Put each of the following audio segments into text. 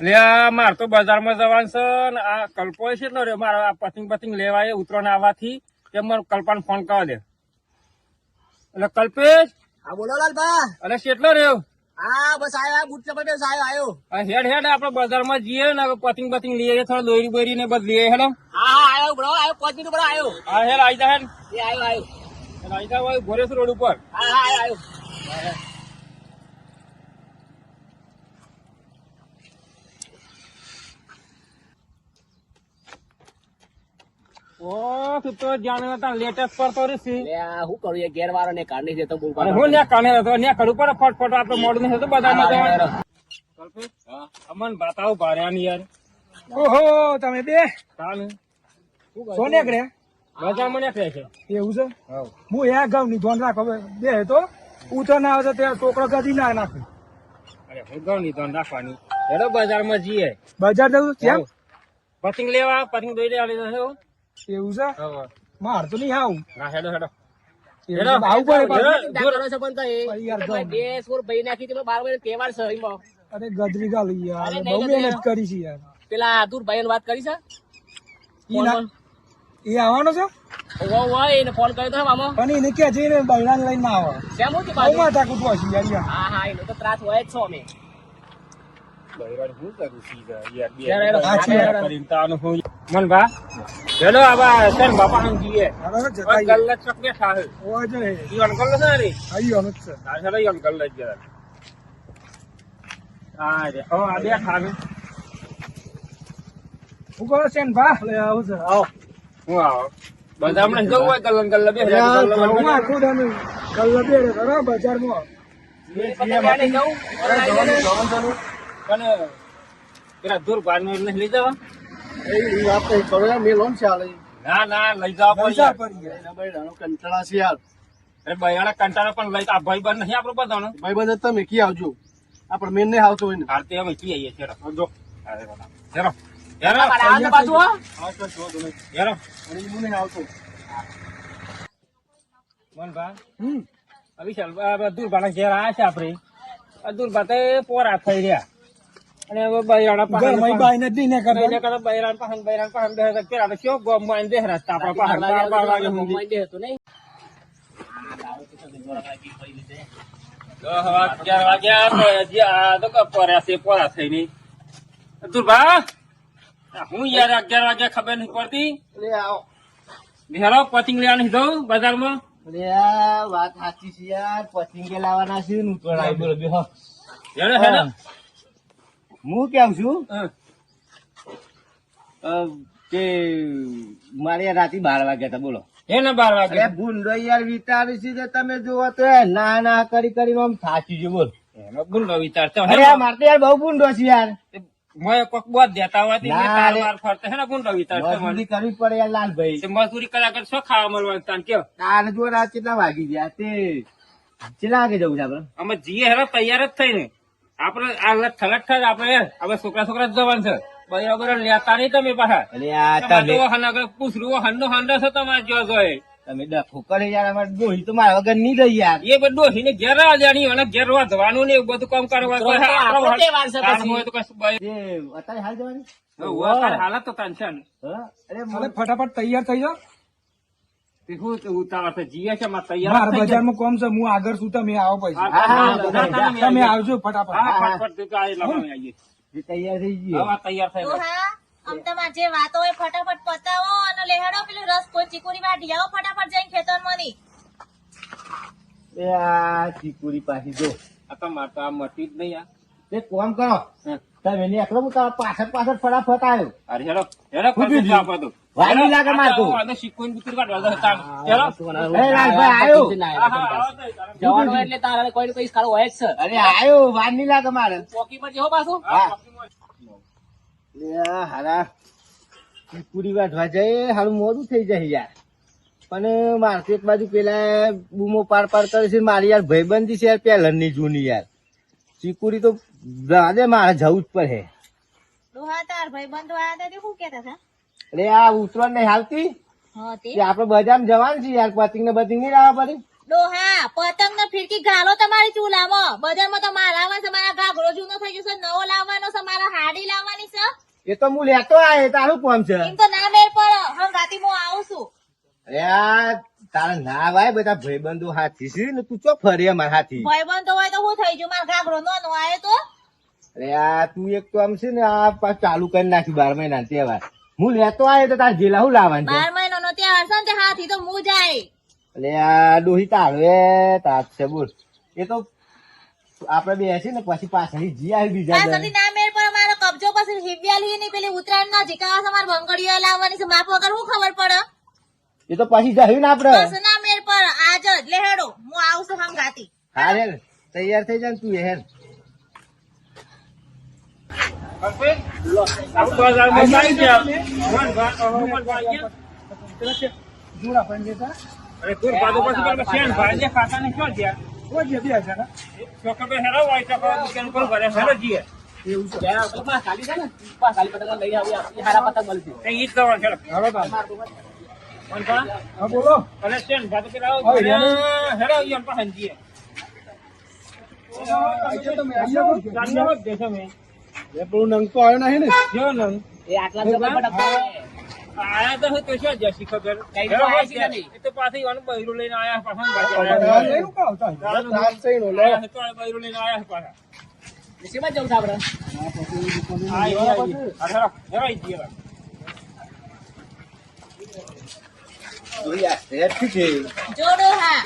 માર તો બજારમાં જવાનું છે ને આ કલ્પો છે એટલો રહ્યો. મારે આ પતિંગ પતિંગ લેવાય ઉતરણ આવવાથી. તે મને કલ્પાને ફોન કરવા દે. એટલે કલ્પેશ? હા બોલો લાલભા. અરે કેટલો રહ્યો? હા બસ આયો બુટ ચપટે આયો આયો. આ હેડ હેડ આપડે બજારમાં જઈએ ને પતિંગ પતિંગ લઈએ થોડા દોરી બોરી ને બધું લઈએ હેડો. હા હા આયો બરો આયો પાંચ મિનિટ આયો. હા હેડ જા હેડ. એ આયો આયો. જા ભાઈ ગોરેશ રોડ ઉપર. હા હા આયો આયો. ઓ તું તો જાણે તા લેટેસ્ટ પર તો રીસી લે આ હું કરું એ ઘેર વાળો ને કાઢી દેતો બોલ હું ન્યા કાને હતો ન્યા કરું પર ફટફટ આપણે મોડું નહીં થતું બજારમાં જવાનું અમન બતાવ ભાર્યા યાર. ઓહો તમે બે? કાન સોને કરે બજારમાં ને કહે છે એવું છે? હું. એ ગામની ધોન રાખો હવે બે તો ઉતર ના આવે તો ત્યાં છોકરો ગધી ના નાખે. અરે હું ગઉં નહીં ધોન રાખવાની. હેડો બજારમાં જઈએ. બજાર જવું કેમ પતંગ લેવા પતંગ દોઈ લેવા લીધો છે હો. એવું છે? માર તો નહીં આવું. ના હેડો હેડો. અરે ગદરી ગાલી યાર. બહુ મહેનત કરી છે યાર. પેલા આતુર ભાઈ વાત કરી છે? એ આવવાનો છે? ઓવા ઓવા એને ફોન કર્યો તો મામા. પણ એને કે છે ને બૈરાને લઈને ના આવે કેમ હું કે બાજુ? માથા કૂટવા છે યાર યાર. હા હા એનો તો ત્રાસ હોય જ છો અમે. બૈરાને શું કરું છું યાર? બે હેડો, હેડો. સાચી વાત. કરીને તાનું હું. મન ભા હેડો આવા ને બાપા હમ ગલ્લે છે ઈ અંકલ છે ને આવી આનું જ આ હેડો ઈ અંકલ લઈ ગયા આ રે ઓ લે આવું હું આવો. બજારમાં જવું હોય ગલ્લે ને ગલ્લે બેસી યાર, ગલ્લે ને ઘઉંમાં આખું તમે કલ્લો બે રે બજારમાં પેલા દૂર બારનું ના ના લઈ જવા પડે યાર. કંટાળા છે યાર. બૈરાના કંટાળા પણ લઈ આ ભાઈ બંધ નહીં આપણો બધાનો? ભાઈ બંધ તમે કી આવજો? આપડે મેન નહીં આવતો હોય ને. અમે કી આવીએ? ચલો. જો. હેરો હેરો. આ બાજુ હો. જો તમે. હેરો. અને હું નહીં આવતો. મન હમ. વિશાલ આ ઘેર આયા છે આપણે આ દૂરબા તો પોરા થઈ રહ્યા. અને હવે બૈરાના ઘરમાં બાઈ ને દીને કરે. એને કરે બૈરાણ પહન બૈરાણ પહન દે હજાર પેલા તો કેવો ગોમમાં બેહરા હતા આપણા પહાડ બાર બાર વાગે સુધી. દે હતો નહીં. દસ વાગ અગિયાર વાગ્યા તો હજી આ તો કપોર્યા છે પોરા થઈ નહીં. દૂરબા હું યાર અગિયાર વાગ્યા ખબર નહીં પડતી. અરે પતિંગ લેવા દઉં બજારમાં. વાત સાચી છે યાર પતંગે લાવવાના છે ને ઉતરણ બોલો બેહો. હેડો હેડો. હું કેમ છું? કે મારે રાતે બાર વાગ્યા હતા બોલો. એને બાર વાગે ભૂંડો યાર વિચારી છે તમે જોવો તો ના ના કરી કરીને આમ થાકી ગયો બોલ. એનો ભૂંડો વિચાર છે અરે મારે તો યાર બહુ ભૂંડો છે યાર. મોય કોક બોધ દેતા હોય તે તાર રે. ફરતે. હે ને ગુંડો વિચાર છે મને. મજૂરી કરવી પડે યાર લાલભાઈ. તે મજૂરી કર્યા કર શું ખાવા મળવાનું તાન કે તાર જો રાત કેટલા વાગી ગયા તે. કેટલા વાગે જવું છે આપડે અમે જીએ હેરો તૈયાર જ થઈને. આપણે આ લઠ્ઠ લઠ્ઠ આપણે હવે છોકરા છોકરા જવાનું છે. બરાબર લેતા નહીં તમે પાછા. અરે આ તમે તો હન આગળ હંડો છે તમારે જો જોઈએ તમે ડખો કરે યાર અમારે ડોહી તો મારા વગર નહીં રહી યાર. એ ઘેર જાણી અને ઘેર વધવાનું ને એવું બધું કામ કરવા અત્યારે હાલ જવાની? હાલત તો ને? અરે અરે ફટાફટ તૈયાર થઈ જાઓ. તે ઉતાવળ છે? જીએ માં તૈયાર મારા જ થઈ જાય. બજારમાં કોમ છે હું આગળ છું તમે આવો પછી. હા, હા, હા, બધા હા, તમે તમે આવજો ફટાફટ. હા, હા. ફટફટ તે તો આ એટલામાં અમે આવીએ. જે તૈયાર થઈ ગઈ તૈયાર થઈ આમ તમારે જે વાતો હોય ફટાફટ પતાવો અને લેહડો પેલું રસ કોઈ ચીકુરી વાટી આવો ફટાફટ જઈને ખેતરની એ આ ચીકુરી પાછી જો. આ તો મારે તો આ મટી જ નહીં આ. તે કોમ કરો. તમે એને એકલો હું પાછળ પાછળ ફટાફટ આવ્યો અરે હેડો, હેડો, આપો નહીં લાગે મારતું. આ તો શીખવીને બુકરી કાઢવા તાણ. હેડો. અરે લાલભાઈ આવ્યો. જવાનું એટલે તારે કોઈ કોઈ સ્થળ હોય જ છે. અરે આવ્યો નહીં લાગે મારે. ચોકી પર જેવો પાછું. હા. હારા ચીકુરી વાઢવા જાય હારું મોડું થઈ જાય યાર. પણ મારે એક બાજુ પેલા બૂમો પાર પાર કરે છે મારી યાર ભાઈબંધી છે યાર પહેલનની જૂની યાર. ચીકુરી તો જવા મારે જવું જ પડે. તાર ભાઈ બંધો આયા શું કેતા હતા? અરે આ ઉતરણ નહીં હાલતી આપડે બજારમાં જવાનું છે યાર પતિંગ ને બતિંગ નહીં લાવવા પડે? ડોહા પતંગ ને ફિરકી ઘાલો તમારી ચૂલામાં બજારમાં તો મારા આવે છે મારા ઘાઘરો જૂનો થઈ જશે નવો લાવવાનો છે મારા હાડી લાવવાની છે. એ તો હું લેતો આય તારું કોમ છે. એમ તો ના મેળ પડે. હમ રાતી હું આવું છું. અરે તારા ના ભાઈ બધા ભાઈબંધો હાથી છે ને તું ચો ફરી અમાર હાથી? ભાઈબંધો હોય તો હું થઈ ગયું મારા ઘાઘરો નો નો આયો તો. અરે આ તું એક તો આમ છે ને આ પાછું ચાલુ કરી નાખ્યું બાર મહિના તહેવાર. હું લેતો આવ્યો તો તાર જેલા હું લાવવાનું બાર મહિનો નો ત્યાં છે ને તે હાથી તો હું જાય. એટલે આ ડોહી તારો એ તાત છે બોલ. એ તો આપડે બેસી ને પછી પાછળ જી આવી બીજા ત્યાં ના મેળ પડે મારો કબજો પછી હિવ્યાલી ની પેલી ઉત્તરાયણ ના જીકાવા છે મારે ભંગડીઓ લાવવાની છે માપ વગર હું ખબર પડે? એ તો પછી જહ્યું ને આપડે બસ ના મેળ પડે આજ જ લેહેડો હું આવું છું હમ ગાતી હા રે તૈયાર થઈ જા તું હેર આવી આવી. જૂના પણ લેતા અરે દૂર બાજુ પછી પેલા ભાઈ ખાતા ને ક્યાં ગયા કોઈ જે બે હજાર હા. ચોક્કસ હેરો હોય તો દુકાન પર ભરે હેરો જઈએ એવું છે જરા તો ખાલી છે ને પાસ ખાલી પતંગ લઈ આવી આપી હારા પતંગ મળશે એ ઈ જ કરવાનું હવે બાદ. વન ભા હા બોલો અને શેણ ભાઈ તો પેલા હવે ઈ એમ પાસે જઈએ આજે તમે આવ્યા છો? જાન્યો જ દેશો મેં પેલું નંગ તો આવ્યો નહીં ને. જો નંગ? એ આટલા જબર. આયા તો હું તો શું જશી ખબર કઈ તો આયા છે ત્યાં. નહીં. એ તો પાછી વાનું બૈરું લઈને આયા પાછા પાછા. લઈને કાં આવતા? હોય? આયા તો આ બૈરું લઈને આયા પાછા. જવું જોડો હા.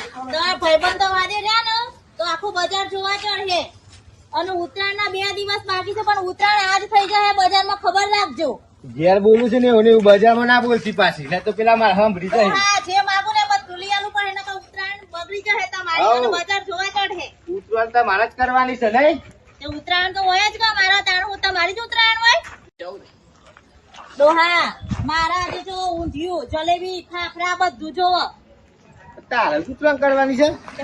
ભાઈબંધો વાજે રહ્યા ને તો આખું બજાર જોવા ચડે અને ઉત્તરાયણ ના બે દિવસ બાકી છે પણ ઉત્તરાયણ આજ થઈ જાય બજારમાં ખબર રાખજો. ઘેર બોલું છે ને એવું ને એવું બજારમાં ના બોલતી પાછી. નહીં તો પેલા મારે સાંભળી જાય. જે માગો ને બસ આલું પણ એના ઉત્તરાયણ બગડી જાય તમારી. બજાર જોવા ચડે ઉત્તરાયણ તો મારા જ કરવાની છે નહીં? તે ઉત્તરાયણ તો હોય જ કા મારા તાણ હું તમારી જ ઉત્તરાયણ હોય? ડોહા મારા આજે જો ઊંધિયું જલેબી ખાખરા બધું જોવો. તારે ઉતરાણ કરવાની છે? તે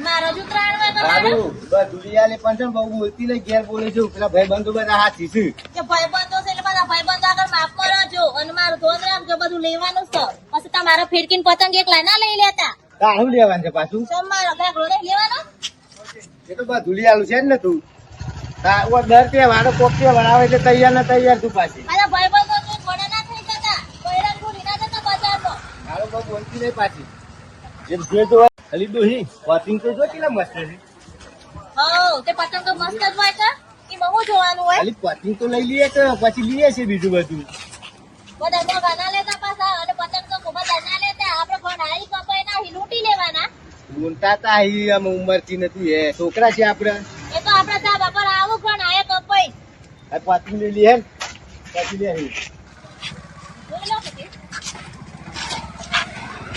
સારું. બધું પણ છે ને બહુ બોલતી નહીં ઘેર બોલે છે. પેલા ભાઈ બંધુ બધા હાથી છે. કે ભાઈબંધો છે એટલે બધા ભાઈબંધો આગળ માપમાં જો. અને મારું ધોન રાખજો બધું લેવાનું છે. પછી તમારા ફિરકીન પતંગ એકલા ના લઈ લેતા. તારું લેવાનું છે પાછું? તો મારો ઘાઘરો નહીં લેવાનો? એ તો છે ને તું. તા- તહેવારો કોક તહેવાર આવે એટલે તૈયાર ને તૈયાર તું પાછી. ભાઈબંધો જો ઘોડા ના થઈ જતા. કોયરા ભૂલી જતા બજારમાં. તારું બહુ બોલતી નહીં પાછી. જેમ જે તો ખાલી ડોહી વોટિંગ તો જો કેટલા મસ્ત છે. હો તે પતંગ તો મસ્ત જ હોય કે એમાં હું જોવાનું હોય. ખાલી પતિંગ તો લઈ લઈએ તો પછી લઈએ છે બીજું બધું. બધા મોગા ના લેતા પાછા અને પતંગ તો ખૂબ જ ના લેતા. આપણે ભણાઈ કપાઈ ના લૂંટી લેવાના. તા અહીં આમ ઉંમરથી નથી એ છોકરા છે આપડે એ તો આપણા ધાબા બાપા આવું પણ આયા કપાઈ આ પતિંગ લઈ લઈએ ને પછી લે અહીં. જોઈ લો કે તે.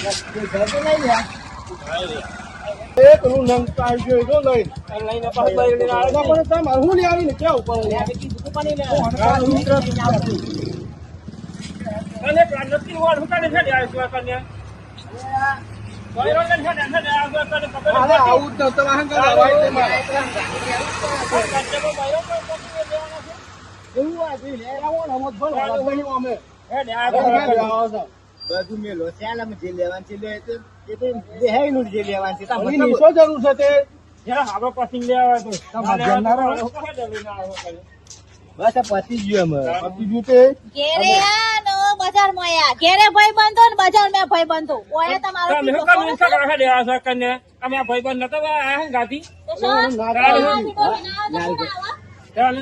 તો નહીં લ્યા. લઈને. પાછા બૈરું લઈને હુકાને છેડે આવ્યો છું આ કન્યા. છે. હેડે, આગળ બધું મેલો ચાલ જે લેવાનું છે લે તો એ તો બેહાઈનું જે લેવાનું છે તાર મતલબ જરા આપણે પસંદ લેવા તો. તમારે ઘરના રહો. હુકા હેડે લઈને આવ્યો કને. બસ આ પતી ગયું અમે ઘેરે આ બજારમાં આયા ઘેરે ભાઈ બંધો ને બજાર મેં ભાઈ બંધો ઓયા તમારો તમે? આ. અમે ભાઈ ભાઈબંધ નતા આયા ગાતી. તો શું? ના ના ને.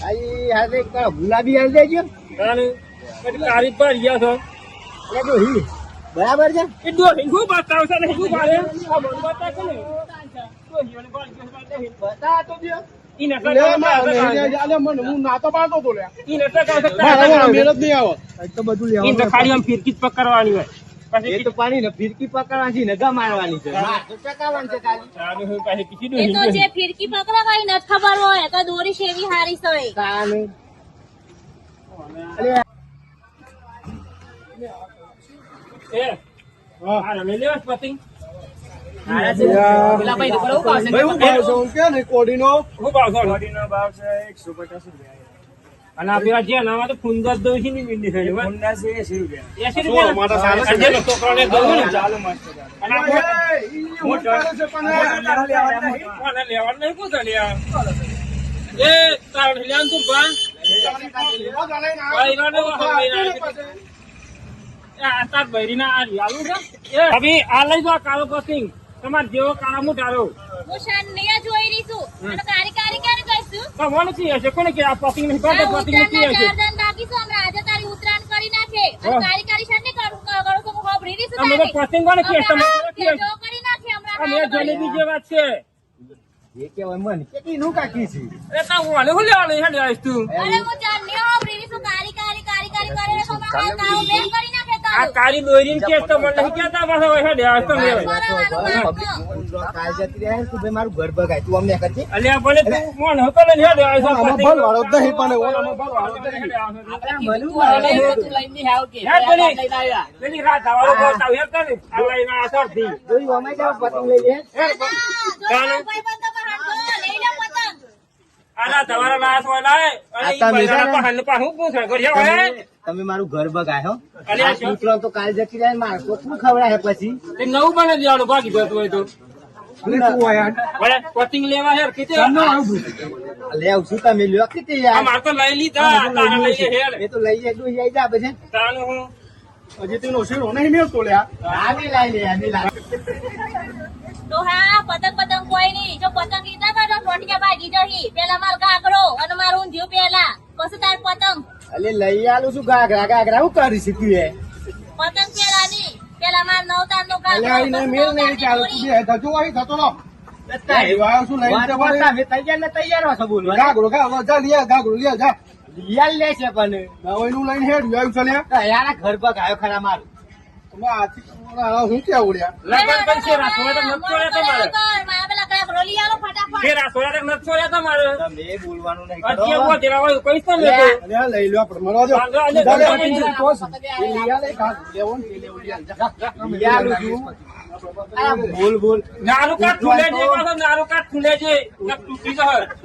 તારી તારો ગુલાબી હાલ દેજો કારી પર ગયા છો લે ડોહી બરાબર છે? એ ડોહી શું બતાવશે ને શું બારે બતાવશે ને ડોહીઓને બાળ ગયો બાળ દહીં. બતા તો દ્યો. ઈ નટલા લે, કામ મારે કરે નહીં, છે. લે, મને હું નાતો પાડતો તો લે. ઈ નટલા કામ કરે છે. મારે હવે મેળ જ નહીં આવે તો બધું ઈ તો ખાલી આમ ફિરકી જ પકડવાની હોય. પછી એ તો પાણી ને ફિરકી પકડવાની છે ને ગા મારવાની છે. એ તો જે ફિરકી પકડે નથી ખબર હોય તો દોરી શેવી હારી સોય. તાને. એ, રમી પતંગ? છે? અને આ પેલા જે નામાં તો ફૂંદા દઉં છે મીંડી. એંસી રૂપિયા. માટે સારું છે. અને જે છોકરાને દઉં ને, અને આ મોટા- એ, ઈ હું કરે છે પણ કોને લેવાનું નહીં. કોણ તને એ તારે લેવાનું તું ભાઈ વા ભાઈ ના. આ તાર બૈરીના આ રિયાલું છે? અભી આ લઈ જાઓ કાળો પતંગ. તમારે જેવો કાળા મું ધારો. હું શાનિયા જોઈ રહી છું અને કારી કારી ક્યારે કહીશું તો મને શું હશે? કોને કે આ પતંગ નહીં પાડે? આ પતંગ નથી હશે? ચાર બાકી છે હમણાં આજે તારી ઉત્તરાયણ કરી નાખે અને કારી કારી શાને કરું કરું છું હું હોભળી રહી છું અમે તો કોને કહે? તમે કોને? ભેજો કરી નાખે હમણાં અમે જલેબી જેવા છે. એ કહેવાય મને કેટલી નું કાકી છે એ તો હું આને શું લેવાનું? હેડ આવીશ તું. અરે હું ચાંદની હોભળી છું કારી કારી કારી કારી કરે તો કાળું કરી આ તારું. કાળી દોરીને કે તો મને નહીં કહેતા પાછો હેડ આવીશ તો. કાલ જતી રહે તું ભાઈ મારું ઘર બગાય તું અમને કરજે અલ્યા ભલે તું મોન હતો ને હે આ આમાં પતંગ. ભલ વાળો જ નહીં પણ ઓલામાં ભલ વાળો જ હે. આપણે કીધું તું લઈને તું આવ કે. હે, પેલી. પેલી રાત હવારો બોલતા હોય એમ કરે. આ લઈને આ સરથી. જોઈ અમે જાવ પતંગ લઈ લે હે કાલ ભાઈબંધો પર હાંધો, લઈ લે પતંગ. આના તમારા લાસ હોય લાય. અને આ ઈ તમે બૈરાના છે ને? પહાડને પાછું. ઘડિયા હોય? તમે- મારું ઘર બગાયો કૂતરો તો કાલ જતી રહ્યા માર શું ખવડાય પછી? તે નવું બને દેવાનું બાકી જતું હોય તો. પતંગ પતંગ પતંગ કોઈ નહીં. જો પતંગ લીધા કા તો ટોટિયા ભાગી જહી. પેલા માર કાકડો અને મારું ઊંધ્યું પેલા. પછી તાર પતંગ? અલે લઈ આલું છું ગાઘરા ગાઘરા હું કરી શીખ્યું એ? પતંગ પેલાની પેલા માર નવતાર નો એટલે આઈને મેળ નહીં ચાલે તું બે થતો રહો. આવ્યો છું લઈને તૈયાર ને તૈયાર હશો બોલવા ગાગરો ગાગરો જા લે ગાગરો લે જા. યાર લે છે પણ. દવાઈનું લઈને હેડ આવ્યું છે લ્યા યાર ઘર બગાયો ખરા મારું. તમે આથી હું ક્યાં ઉડ્યા? લગન તો તમારે. પેલા લઈ આલો ફટાફટ રાસોડા નથી છોડ્યા તમારે. તમે બોલવાનું નહીં હોય લઈ લો આપણે જા આપણે તો. એ લઈ લેવો ને લઈ. જા, બોલ બોલ ખુલે પાછો ખુલે તૂટી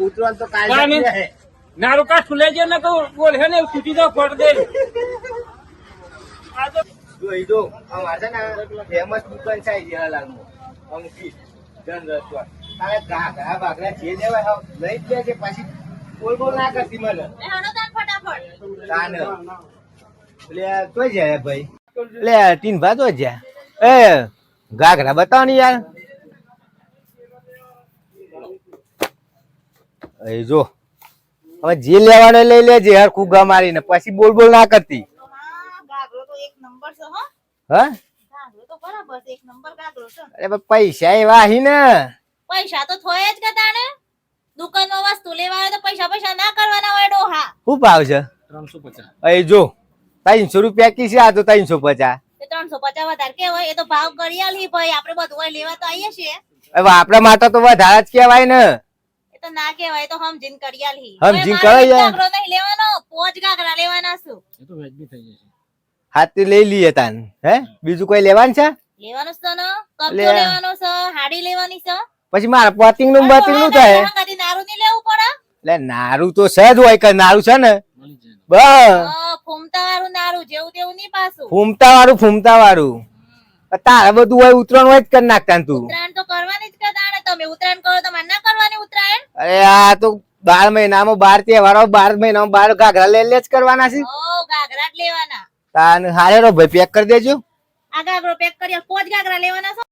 ઉતરવાનું તો. ખુલે ને કહું બોલ હે ને તૂટી જાવ ફટ દે. આ તો જોઈ ને ફેમસ દુકાન છે જે હાલાલમાં. અંકિત જન રસવાડ. તારે ઘાઘરા બાઘરા જે લેવાય હાવ લઈ જ લે છે પછી બોલ બોલ ના કરતી મને. એ હણો તાર ફટાફટ. તાને. લે તો જાય ભાઈ. લે તીન ભા તો જ્યાં. એ ઘાઘરા બતાવો ને યાર. એ જો હવે જે લેવાનો લઈ લેજે હર કુગા મારીને. પછી બોલ બોલ ના કરતી. હા ગાગરો તો એક નંબર છે હો. હા? ગાગરો તો બરાબર છે એક નંબર ગાગરો છે. અરે પણ પૈસા એવા હી ને પૈસા તો થોય જ કે તાણે. દુકાનમાં વસ્તુ લેવા હોય તો પૈસા પૈસા ના કરવાના હોય ડોહા. શું ભાવ છે? એ જો ત્રણસો રૂપિયા કી છે આ તો ત્રણસો પચાસ. ત્રણસો પચાસ વધારે કેવાય એ તો ભાવ કરી આલી ભાઈ આપણે બધું હોય લેવા તો આવીએ છીએ. હવે આપણા માટે તો વધારે જ કહેવાય ને. એ તો ના કહેવાય તો સમજીને કરી આલી. સમજીને હવે મારે ગાગરો નહીં લેવાનો પોચ ગાગરા લેવાના છું. હાથી લઈ લઈએ તાન હે? બીજું કોઈ લેવાનું છે? લેવાનું છે ને કપડો લે. લેવાનો છે હાડી લેવાની છે? પછી મારા પતિંગનું બતિંગનું થાય. નારું નહીં લેવું પડે? એટલે નારું તો સજ હોય કે નારું છે ને? ફૂમતા વાળું નારું જેવું તેવું નહીં પાછું. ફૂમતા વાળું તારે બધું હોય ઉતરણ હોય જ કરી નાખતા તું. ઉત્તરાયણ તો કરવાની જ કે તમે? ઉત્તરાયણ કરો તો ના કરવાની ઉત્તરાયણ? અરે આ તો બાર મહિનામાં બાર તહેવારો બાર મહિનામાં બાર ઘાઘરા લે લે જ કરવાના છે. ઓ જ લેવાના. તાન હારે રો ભાઈ પેક કરી દેજો. આ ઘાઘરો પેક કરી પોચ લેવાના છે?